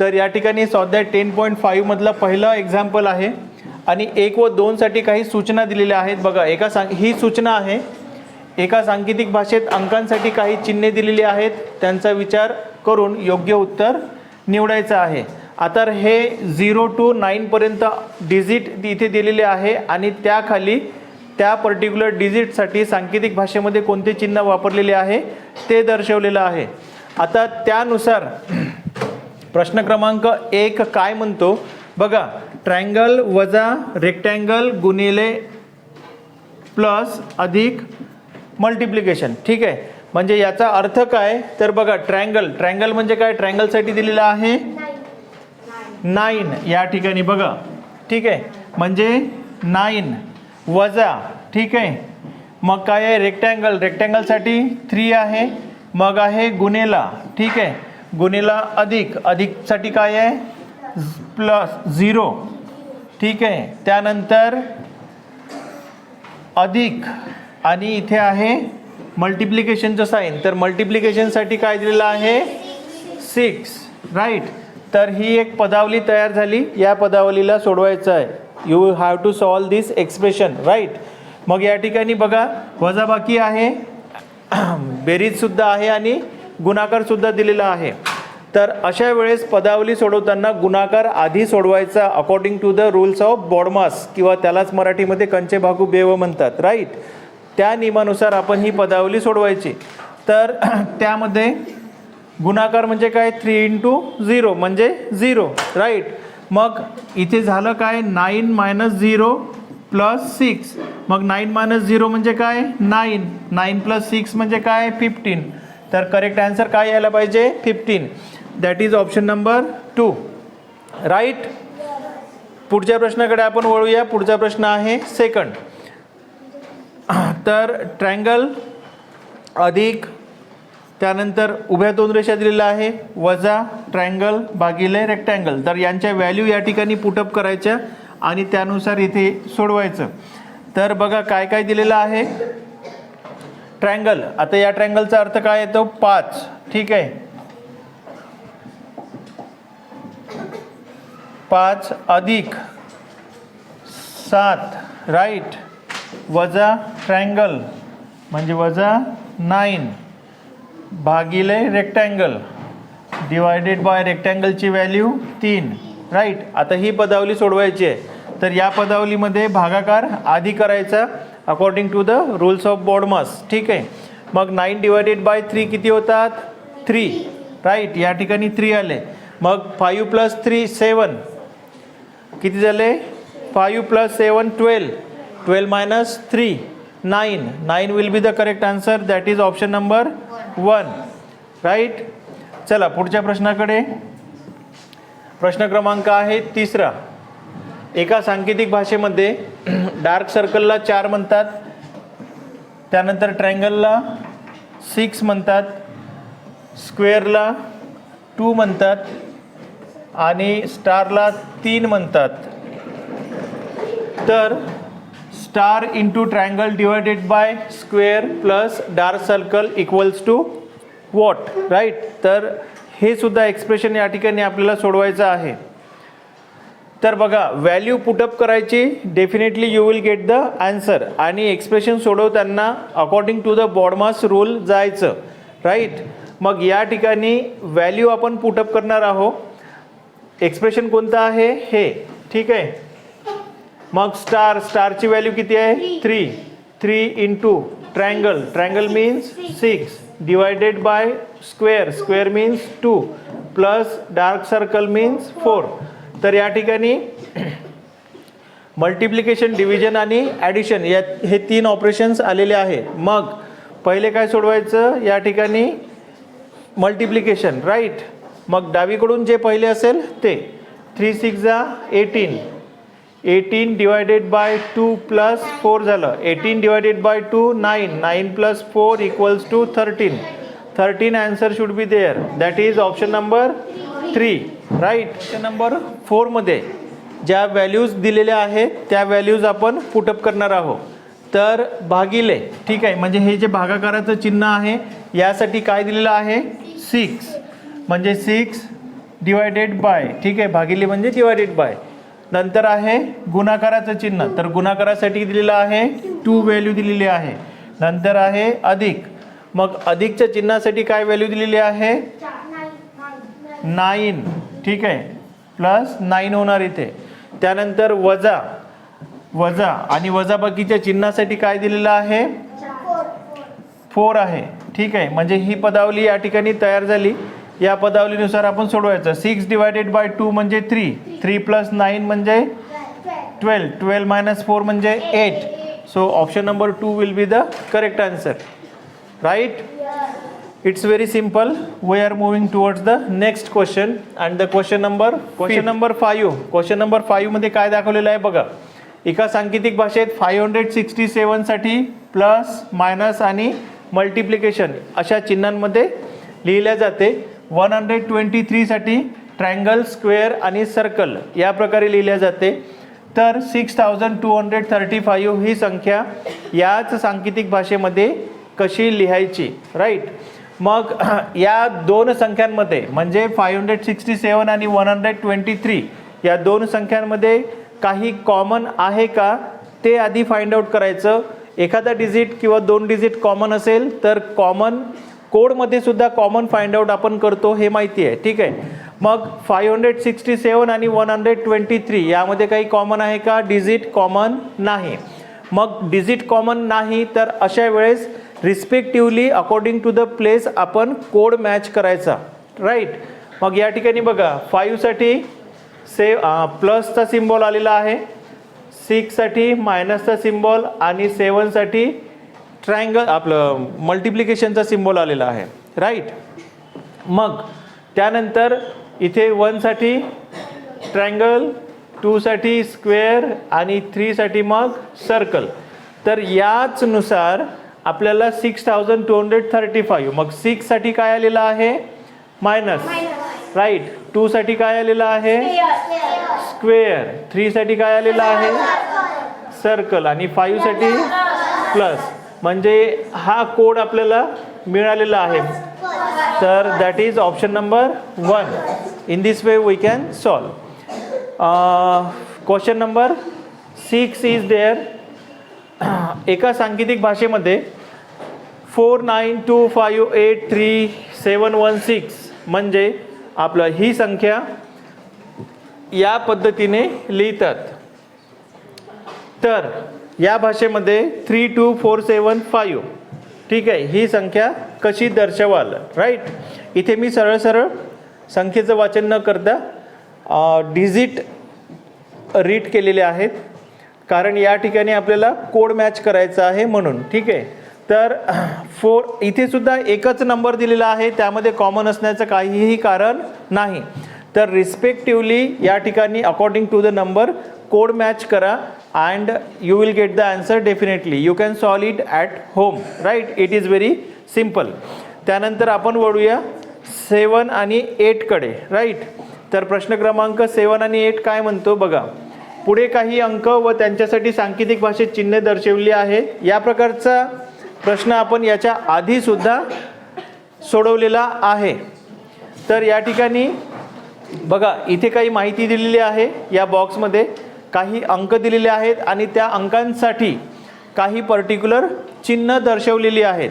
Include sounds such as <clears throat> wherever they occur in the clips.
तर या ठिकाणी स्वाध्याय टेन पॉईंट फाईव्हमधला पहिलं एक्झाम्पल आहे. आणि एक व दोनसाठी काही सूचना दिलेल्या आहेत. बघा एका सांग ही सूचना आहे. एका सांकेतिक भाषेत अंकांसाठी काही चिन्हे दिलेली आहेत. त्यांचा विचार करून योग्य उत्तर निवडायचं आहे. आता हे झिरो टू नाईनपर्यंत डिजिट इथे दिलेले आहे. आणि त्याखाली त्या पर्टिक्युलर डिजिटसाठी सांकेतिक भाषेमध्ये कोणते चिन्ह वापरलेले आहे ते दर्शवलेलं आहे. आता त्यानुसार प्रश्न क्रमांक एक काय म्हणतो? बघा ट्रँगल वजा रेक्टँगल गुणिले प्लस अधिक मल्टिप्लिकेशन ठीक आहे? म्हणजे याचा अर्थ काय? तर बघा ट्रँगल ट्रँगल म्हणजे काय? ट्रँगलसाठी दिलेलं आहे? नाईन या ठिकाणी बघा. ठीक आहे? म्हणजे नाईन वजा. ठीक आहे? मग काय आहे? रेक्टँगल रेक्टँगलसाठी थ्री आहे. मग आहे गुन्हेला ठीक आहे? गुन्हेला अधिक. अधिकसाठी काय आहे? Plus zero. ठीक आहे. त्यानंतर अधिक. आणि इथे आहे मल्टिप्लिकेशनचं साईन. तर मल्टिप्लिकेशनसाठी काय दिलेलं आहे? सिक्स. राईट. तर ही एक पदावली तयार झाली. या पदावलीला सोडवायचं आहे. You have to solve this expression right मग या ठिकाणी बघा. वजाबाकी आहे. <clears throat> बेरीजसुद्धा आहे आणि गुणाकारसुद्धा दिलेला आहे. तर अशा वेळेस पदावली सोडवताना गुणाकार आधी सोडवायचा according to the rules of BODMAS किंवा त्यालाच मराठीमध्ये कंचे भागू बेव म्हणतात राईट त्या नियमानुसार आपण ही पदावली सोडवायची. तर <clears throat> त्यामध्ये गुणाकार म्हणजे काय? थ्री इंटू झिरो म्हणजे झिरो राईट मग इथे झालं काय? Nine minus zero plus six मग नाईन मायनस झिरो म्हणजे काय? नाईन नाईन प्लस सिक्स म्हणजे काय? फिफ्टीन तर करेक्ट आन्सर काय यायला पाहिजे? Fifteen that is option number two right पुढच्या प्रश्नाकडे आपण वळूया. पुढचा प्रश्न आहे सेकंड तर ट्रँगल अधिक त्यानंतर उभ्या दोन रेषा दिलेल्या आहे. वजा ट्रँगल भागिले रेक्टँगल तर यांच्या व्हॅल्यू या ठिकाणी पुटअप करायच्या आणि त्यानुसार इथे सोडवायचं. तर बघा काय काय दिलेलं आहे. ट्रँगल. आता या ट्रँगलचा अर्थ काय येतो पाच. ठीक आहे. पाच अधिक सात. राईट वजा ट्रँगल. म्हणजे वजा नाईन. भागिले रेक्टँगल डिवायडेड बाय रेक्टँगलची व्हॅल्यू तीन. राईट आता ही पदावली सोडवायची आहे. तर या पदावलीमध्ये भागाकार आधी करायचा according to the rules of BODMAS ठीक आहे? मग नाईन डिवायडेड बाय थ्री किती होतात? थ्री राईट या ठिकाणी थ्री आले. मग फाईव्ह प्लस थ्री सेवन किती झाले? Five plus seven twelve twelve minus three nine nine will be the correct answer that is option number one right चला पुढच्या प्रश्नाकडे. प्रश्न क्रमांक आहे तिसरा. एका सांकेतिक भाषेमध्ये डार्क सर्कलला चार म्हणतात त्यानंतर ट्रँगलला सिक्स म्हणतात स्क्वेअरला टू म्हणतात आणि स्टारला तीन म्हणतात. तर star into triangle divided by square plus dark circle equals to what right तर हे सुद्धा एक्सप्रेशन या ठिकाणी आपल्याला सोडवायचं आहे. तर बघा व्हॅल्यू पुटअप करायची definitely you will get the answer आणि एक्सप्रेशन सोडवताना according to the BODMAS rule जायचं. राईट मग या ठिकाणी व्हॅल्यू आपण पुटअप करणार आहोत. एक्सप्रेशन कोणतं आहे? हे. ठीक आहे? मग स्टार स्टारची व्हॅल्यू किती आहे? Three three into triangle triangle means six divided by square square means two plus dark circle means four तर या ठिकाणी मल्टिप्लिकेशन डिव्हिजन आणि ॲडिशन या हे तीन ऑपरेशन्स आलेले आहे. मग पहिले काय सोडवायचं? या ठिकाणी मल्टिप्लिकेशन राईट मग डावीकडून जे पहिले असेल ते. थ्री सिक्स जा eighteen eighteen divided by two plus four झालं. Eighteen divided by two nine nine plus four equals to thirteen thirteen answer should be there that is option number three right option number फोरमध्ये ज्या values दिलेल्या आहेत त्या values आपण put up करणार आहोत. तर भागिले ठीक आहे म्हणजे हे जे भागाकाराचं चिन्ह आहे यासाठी काय दिलेलं आहे? सिक्स म्हणजे सिक्स डिवायडेड बाय ठीक आहे भागिले म्हणजे डिवायडेड बाय नंतर आहे गुणाकाराचं चिन्ह तर गुणाकारासाठी दिलेलं आहे टू व्हॅल्यू दिलेली आहे. नंतर आहे अधिक. मग अधिकच्या चिन्हासाठी काय व्हॅल्यू दिलेली आहे? नाईन ठीक आहे. प्लस नाईन होणार इथे. त्यानंतर वजा वजा आणि वजाबाकीच्या चिन्हासाठी काय दिलेलं आहे? फोर आहे. ठीक आहे. म्हणजे ही पदावली या ठिकाणी तयार झाली. या पदावलीनुसार आपण सोडवायचं. सिक्स डिवायडेड बाय टू म्हणजे थ्री थ्री प्लस नाईन म्हणजे ट्वेल्व ट्वेल्व मायनस फोर म्हणजे eight so option number two will be the correct answer right It's very simple. We are moving towards the next question. And the question number question number 5. Question number 5 मध्ये काय दाखवलेलं आहे बघा. एका सांकेतिक भाषेत five hundred sixty सेवनसाठी plus minus आणि मल्टिप्लिकेशन अशा चिन्हांमध्ये लिहिल्या जाते. वन हंड्रेड ट्वेंटी थ्रीसाठी ट्रायंगल स्क्वेअर आणि सर्कल या प्रकारे लिहिल्या जाते. तर six thousand two hundred thirty five ही संख्या याच सांकेतिक भाषेमध्ये कशी लिहायची? राईट मग <clears throat> या दोन संख्यांमध्ये म्हणजे फाईव्ह हंड्रेड सिक्स्टी सेवन आणि वन हंड्रेड ट्वेंटी थ्री या दोन संख्यांमध्ये काही कॉमन आहे का? ते आधी फाइंड आउट करायचं. एखादा डिजिट किंवा दोन डिजिट कॉमन असेल तर कॉमन कोडमध्ये सुद्धा कॉमन फाइंड आउट आपण करतो हे माहिती आहे. ठीक आहे? मग फाईव्ह हंड्रेड सिक्स्टी सेवन आणि वन हंड्रेड ट्वेंटी थ्री यामध्ये काही कॉमन आहे का? डिजिट कॉमन नाही. मग डिजिट कॉमन नाही तर अशा वेळेस respectively according to the place आपण कोड मॅच करायचा. राईट मग या ठिकाणी बघा फाईव्हसाठी से प्लसचा सिम्बॉल आलेला आहे. सिक्ससाठी मायनसचा सिम्बॉल आणि सेवनसाठी ट्रायंगल आपलं मल्टिप्लिकेशनचा सिम्बॉल आलेला आहे. राईट मग त्यानंतर इथे वनसाठी ट्रायंगल टूसाठी स्क्वेअर आणि थ्रीसाठी मग सर्कल तर याचनुसार आपल्याला six thousand two hundred thirty five. मग सिक्ससाठी काय आलेलं आहे? मायनस. राईट. टूसाठी काय आलेलं आहे? स्क्वेअर. थ्रीसाठी काय आलेलं आहे? सर्कल. आणि फाईव्हसाठी प्लस. म्हणजे हा कोड आपल्याला मिळालेला आहे. तर that is option number one in this way we can solve question number six is there <clears throat> एका सांकेतिक भाषेमध्ये four nine two five eight three seven one six म्हणजे आपलं ही संख्या या पद्धतीने लिहितात. तर या भाषेमध्ये three two four seven five ठीक आहे ही संख्या कशी दर्शवाल राईट इथे मी सरळ सरळ संख्येचं वाचन न करता डिजिट रीड केलेले आहेत. कारण या ठिकाणी आपल्याला कोड मॅच करायचा आहे म्हणून ठीक आहे? तर फोर इथे सुद्धा एकच नंबर दिलेला आहे त्यामध्ये कॉमन असण्याचं काहीही कारण नाही. तर रिस्पेक्टिव्हली या ठिकाणी according to the number code match करा and you will get the answer definitely you can solve it at home right it is very simple त्यानंतर आपण वळूया सेवन आणि एटकडे राईट तर प्रश्न क्रमांक सेवन आणि एट काय म्हणतो बघा. पुढे काही अंक व त्यांच्यासाठी सांकेतिक भाषेत चिन्हे दर्शवली आहे. या प्रकारचा प्रश्न आपण याच्या आधीसुद्धा सोडवलेला आहे. तर या ठिकाणी बघा इथे काही माहिती दिलेली आहे. या बॉक्समध्ये काही अंक दिलेले आहेत आणि त्या अंकांसाठी काही पर्टिक्युलर चिन्ह दर्शवलेली आहेत.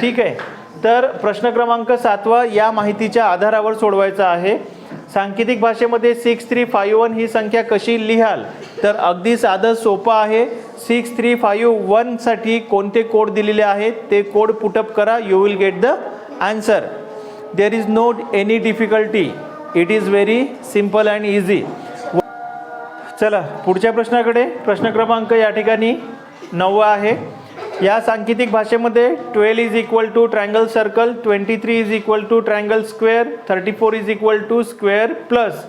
ठीक आहे? तर प्रश्न क्रमांक सातवा या माहितीच्या आधारावर सोडवायचा आहे. सांकेतिक भाषेमध्ये सिक्स थ्री फाईव्ह वन ही संख्या कशी लिहाल? तर अगदी साधं सोपं आहे. सिक्स थ्री फाईव्ह वनसाठी कोणते कोड दिलेले आहेत? ते कोड पुटअप करा. You will get the answer there is no any difficulty it is very simple and easy चला पुढच्या प्रश्नाकडे. प्रश्न क्रमांक या ठिकाणी नववा आहे. या सांकेतिक भाषेमध्ये twelve is equal to triangle circle twenty three is equal to triangle square thirty four is equal to square plus.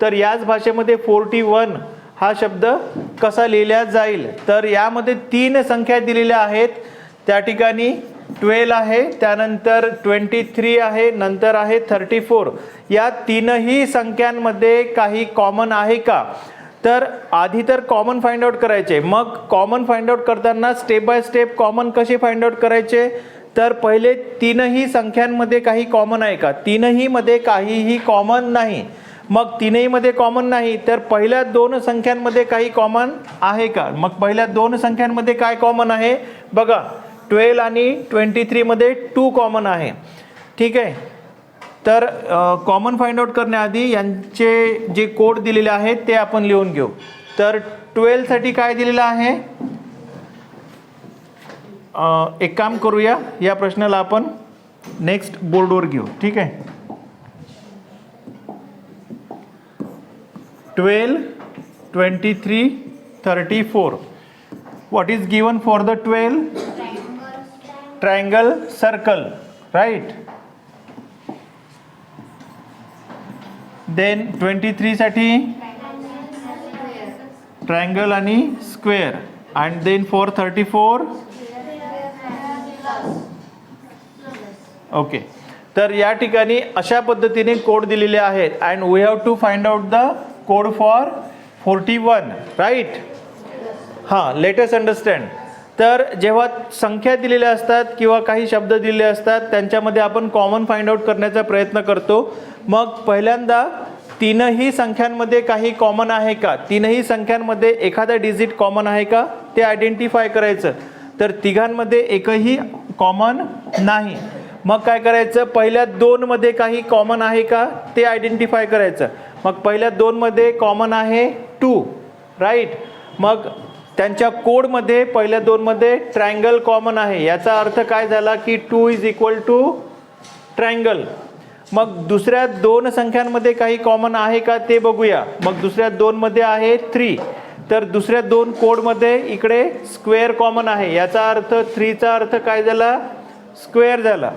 तर याच भाषेमध्ये फोर्टी वन हा शब्द कसा लिहिला जाईल? तर यामध्ये तीन संख्या दिलेल्या आहेत. त्या ठिकाणी ट्वेल्व आहे त्यानंतर ट्वेंटी थ्री आहे नंतर आहे थर्टी फोर. या तीनही संख्यांमध्ये काही कॉमन आहे का? तर आधी तर कॉमन फाइंड आउट करायचे. मग कॉमन फाइंड आउट करताना स्टेप बाय स्टेप कॉमन कसे फाइंड आउट करायचे? तर पहिले तीनही संख्यांमध्ये काही कॉमन आहे का? तीनही मध्ये काहीही कॉमन नाही. मग तीनही मध्ये कॉमन नाही तर पहिल्या दोन संख्यांमध्ये काही कॉमन आहे का? मग पहिल्या दोन संख्यांमध्ये काय कॉमन आहे? बघा ट्वेल्व आणि ट्वेंटी थ्रीमध्ये टू कॉमन आहे. ठीक आहे? तर कॉमन फाइंड आउट करण्याआधी यांचे जे कोड दिलेले आहेत ते आपण लिहून घेऊ. तर ट्वेल्वसाठी काय दिलेलं आहे? एक काम करूया या प्रश्नाला आपण नेक्स्ट बोर्डवर घेऊ. ठीक आहे? Twelve twenty three thirty four what is given for the 12 triangle circle right? Then twenty थ्रीसाठी triangle आणि square and then for thirty four okay तर या ठिकाणी अशा पद्धतीने कोड दिलेले आहेत. And we have to find out the code for forty one right हां latest understand तर जेव्हा संख्या दिलेल्या असतात किंवा काही शब्द दिलेले असतात त्यांच्यामध्ये आपण कॉमन फाइंड आउट करण्याचा प्रयत्न करतो. मग पहिल्यांदा तीनही संख्यांमध्ये काही कॉमन आहे का? तीनही संख्यांमध्ये एखादा डिजिट कॉमन आहे का? ते आयडेंटिफाय करायचं. तर तिघांमध्ये एकही कॉमन नाही. मग काय करायचं? पहिल्या दोनमध्ये काही कॉमन आहे का? ते आयडेंटिफाय करायचं. मग पहिल्या दोनमध्ये कॉमन आहे टू राईट मग त्यांच्या कोडमध्ये पहिल्या दोनमध्ये ट्रँगल कॉमन आहे. याचा अर्थ काय झाला की two is equal to triangle मग दुसऱ्या दोन संख्यांमध्ये काही कॉमन आहे का ते बघूया. मग दुसऱ्या दोनमध्ये आहे थ्री तर दुसऱ्या दोन कोडमध्ये इकडे स्क्वेअर कॉमन आहे. याचा अर्थ थ्रीचा अर्थ काय झाला? स्क्वेअर झाला.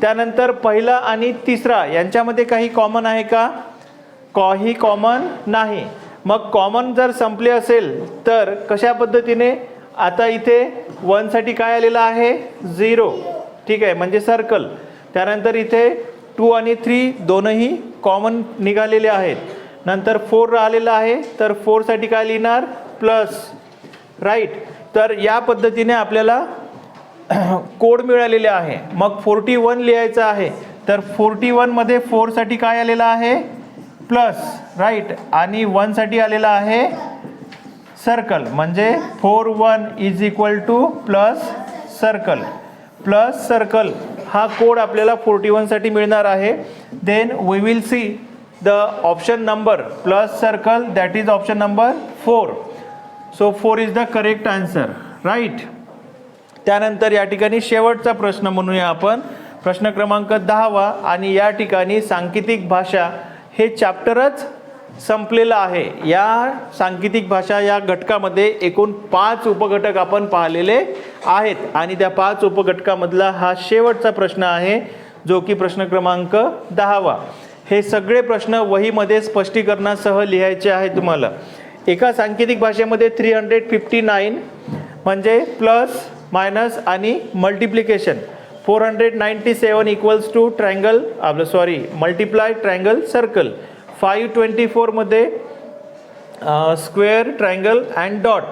त्यानंतर पहिला आणि तिसरा यांच्यामध्ये काही कॉमन आहे का? काही कॉमन नाही. मग कॉमन जर संपले असेल तर कशा पद्धतीने? आता इथे वनसाठी काय आलेलं आहे? झिरो ठीक आहे. म्हणजे सर्कल त्यानंतर इथे टू आणि थ्री दोनही कॉमन निघालेले आहेत. नंतर फोर आलेलं आहे तर फोरसाठी काय लिहिणार? प्लस. राईट. तर या पद्धतीने आपल्याला <clears throat> कोड मिळालेले आहे. मग फोर्टी वन लिहायचं आहे. तर फोर्टी वनमध्ये फोरसाठी काय आलेलं आहे? प्लस. राईट. आणि वनसाठी आलेला आहे सर्कल. म्हणजे four one is equal to plus circle. Plus circle. हा कोड आपल्याला फोर्टी वनसाठी मिळणार आहे. Then we will see the option number plus circle that is option number four so four is the correct answer right त्यानंतर या ठिकाणी शेवटचा प्रश्न म्हणूया आपण. प्रश्न क्रमांक दहावा आणि या ठिकाणी सांकेतिक भाषा हे चॅप्टरच संपलेलं आहे. या सांकेतिक भाषा या घटकामध्ये एकूण पाच उपघटक आपण पाहिलेले आहेत. आणि त्या पाच उपघटकामधला हा शेवटचा प्रश्न आहे जो की प्रश्न क्रमांक दहावा. हे सगळे प्रश्न वहीमध्ये स्पष्टीकरणासह लिहायचे आहे तुम्हाला. एका सांकेतिक भाषेमध्ये थ्री हंड्रेड फिफ्टी नाईन म्हणजे प्लस मायनस आणि multiplication four hundred ninety seven equals to triangle आपलं sorry multiply triangle circle five twenty फोरमध्ये स्क्वेअर ट्रँगल अँड डॉट.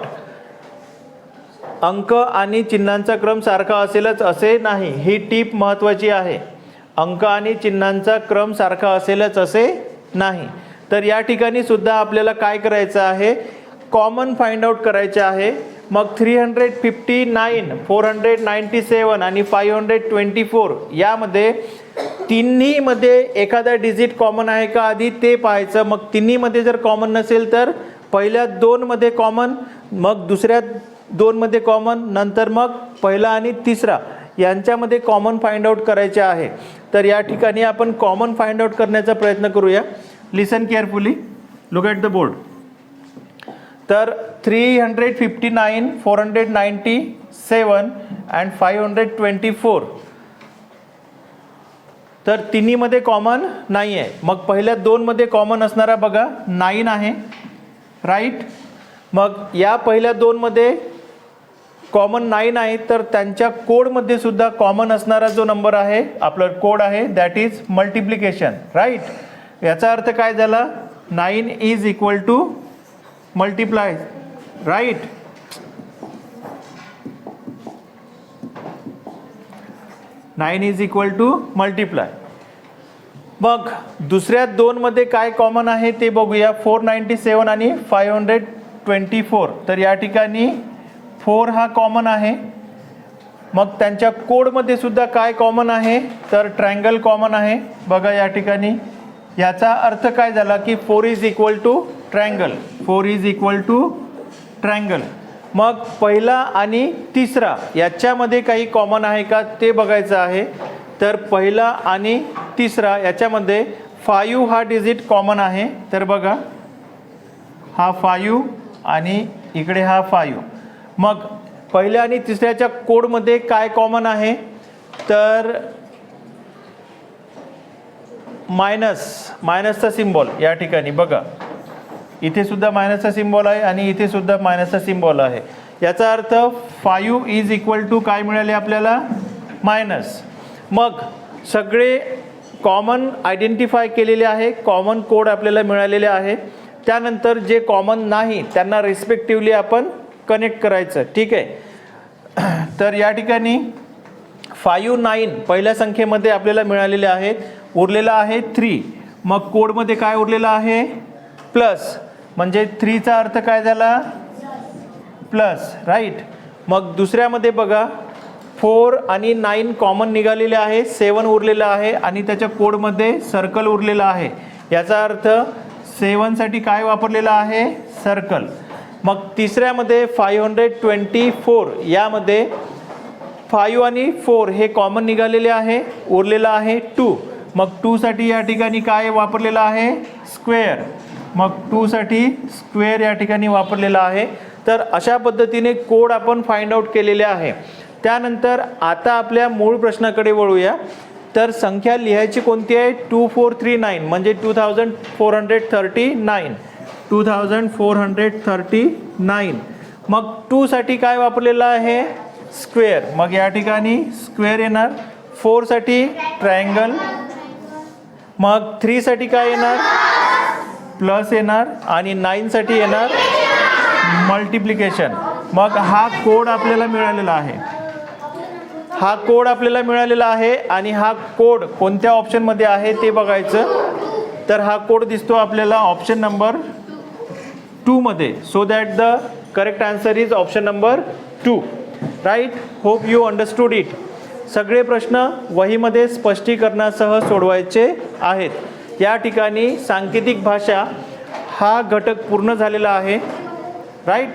अंक आणि चिन्हांचा क्रम सारखा असेलच असे नाही ही टीप महत्त्वाची आहे. अंक आणि चिन्हांचा क्रम सारखा असेलच असे नाही. तर या ठिकाणी सुद्धा आपल्याला काय करायचं आहे? कॉमन फाइंड आउट करायचे आहे. मग three hundred fifty nine four hundred ninety seven आणि फाईव्ह हंड्रेड ट्वेंटी फोर यामध्ये तिन्हीमध्ये एखादा डिजिट कॉमन आहे का? आधी ते पाहायचं. मग तिन्हीमध्ये जर कॉमन नसेल तर पहिल्या दोनमध्ये कॉमन मग दुसऱ्या दोनमध्ये कॉमन नंतर मग पहिला आणि तिसरा यांच्यामध्ये कॉमन फाइंड आउट करायचे आहे. तर या ठिकाणी आपण कॉमन फाइंड आउट करण्याचा प्रयत्न करूया. Listen carefully look at the board तर three hundred fifty nine four hundred ninety seven and five hundred twenty four तर तिन्हीमध्ये कॉमन नाही आहे मग पहिल्या दोनमध्ये कॉमन असणारा बघा नाईन आहे. राईट मग या पहिल्या दोनमध्ये कॉमन नाईन आहे तर त्यांच्या कोडमध्ये सुद्धा कॉमन असणारा जो नंबर आहे आपला कोड आहे दॅट इज मल्टिप्लिकेशन राईट याचा अर्थ काय झाला? Nine is equal to multiply right nine is equal to multiply. मग दुसऱ्या दोनमध्ये काय कॉमन आहे ते बघूया. फोर नाईंटी सेवन आणि फाईव्ह हंड्रेड ट्वेंटी फोर. तर या ठिकाणी फोर हा कॉमन आहे. मग त्यांच्या कोडमध्ये सुद्धा काय कॉमन आहे? तर ट्रँगल कॉमन आहे. बघा या ठिकाणी. याचा अर्थ काय झाला की four is equal to triangle four is equal to triangle मग पहिला आणि तिसरा याच्यामध्ये काही कॉमन आहे का ते बघायचं आहे. तर पहिला आणि तिसरा याच्यामध्ये फायू हा डिजिट कॉमन आहे. तर बघा. हा फायू आणि इकडे हा फायू मग पहिल्या आणि तिसऱ्याच्या कोडमध्ये काय कॉमन आहे? तर मायनस मायनसचा सिम्बॉल या ठिकाणी बघा. इथे सुद्धा मायनसचा सिम्बॉल आहे आणि इथे सुद्धा मायनसचा सिम्बॉल आहे. याचा अर्थ फायू इज इक्वल टू काय मिळाले आपल्याला? मायनस मग सगळे कॉमन आयडेंटिफाय केलेले आहे कॉमन कोड आपल्याला मिळालेले आहे. त्यानंतर जे कॉमन नाही त्यांना रिस्पेक्टिवली आपण कनेक्ट करायचं. ठीक आहे? <clears throat> तर या ठिकाणी फायू नाईन पहिल्या संख्येमध्ये आपल्याला मिळालेले आहेत. उरलेलं आहे थ्री मग कोडमध्ये काय उरलेलं आहे? प्लस म्हणजे थ्रीचा अर्थ काय झाला? प्लस राईट मग दुसऱ्यामध्ये बघा फोर आणि नाईन कॉमन निघालेले आहे सेवन उरलेलं आहे आणि त्याच्या कोडमध्ये सर्कल उरलेलं आहे. याचा अर्थ सेवनसाठी काय वापरलेलं आहे? सर्कल मग तिसऱ्यामध्ये फाईव्ह हंड्रेड ट्वेंटी फोर यामध्ये फाईव्ह आणि फोर हे कॉमन निघालेले आहे उरलेलं आहे टू मग टूसाठी या ठिकाणी काय वापरलेलं आहे? स्क्वेअर मग टूसाठी स्क्वेअर या ठिकाणी वापरलेला आहे. तर अशा पद्धतीने कोड आपण फाइंड आउट केलेले आहे. त्यानंतर आता आपल्या मूळ प्रश्नाकडे वळूया. तर संख्या लिहायची कोणती आहे? टू फोर थ्री नाईन म्हणजे two thousand four hundred thirty nine two thousand four hundred thirty nine मग टूसाठी काय वापरलेलं आहे? स्क्वेअर मग या ठिकाणी स्क्वेअर येणार. फोरसाठी ट्रायंगल मग थ्रीसाठी काय येणार? प्लस येणार आणि नाईनसाठी येणार मल्टिप्लिकेशन मग हा कोड आपल्याला मिळालेला आहे. हा कोड आपल्याला मिळालेला आहे आणि हा कोड कोणत्या ऑप्शनमध्ये आहे ते बघायचं. तर हा कोड दिसतो आपल्याला ऑप्शन नंबर टूमध्ये so that the correct answer is option number two right hope you understood it सगळे प्रश्न वहीमध्ये स्पष्टीकरणासह सोडवायचे आहेत. या ठिकाणी सांकेतिक भाषा हा घटक पूर्ण झालेला आहे. राईट